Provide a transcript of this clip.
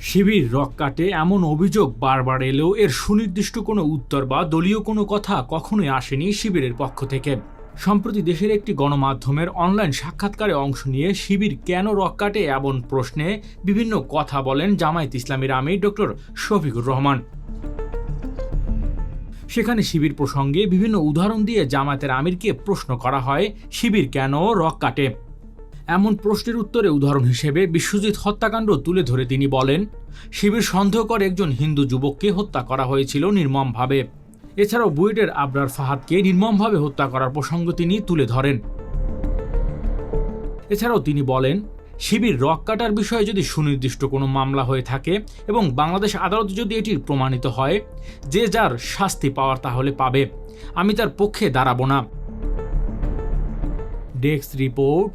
শিবির rock কাটে এমন অভিযোগ বারবার এলেও এর সুনির্দিষ্ট কোনো উত্তর বা দলীয় কোনো কথা কখনোই আসেনি শিবিরের পক্ষ থেকে। সম্প্রতি দেশের একটি গণমাধ্যমের অনলাইন সাক্ষাৎকারে অংশ নিয়ে শিবির কেন রক কাটে এমন প্রশ্নে বিভিন্ন কথা বলেন জামায়াত ইসলামীর আমির ডক্টর শফিকুর রহমান। সেখানে শিবির প্রসঙ্গে বিভিন্ন উদাহরণ দিয়ে জামায়াতের আমিরকে প্রশ্ন করা হয়, শিবির কেন রক কাটে? এমন প্রশ্নের উত্তরে উদাহরণ হিসেবে বিশ্বজিৎ হত্যাকাণ্ড তুলে ধরে তিনি বলেন, শিবির সন্দেহ করে একজন হিন্দু যুবককে হত্যা করা হয়েছিল নির্মমভাবে। এছাড়াও বুয়েটের আবরার ফাহাদকে নির্মমভাবে হত্যা করার প্রসঙ্গ তিনি তুলে ধরেন। এছাড়াও তিনি বলেন, শিবির রক কাটার বিষয়ে যদি সুনির্দিষ্ট কোনো মামলা হয়ে থাকে এবং বাংলাদেশ আদালতে যদি এটি প্রমাণিত হয়, যে যার শাস্তি পাওয়ার তাহলে পাবে। আমি তার পক্ষে দাঁড়াবো না। Desk report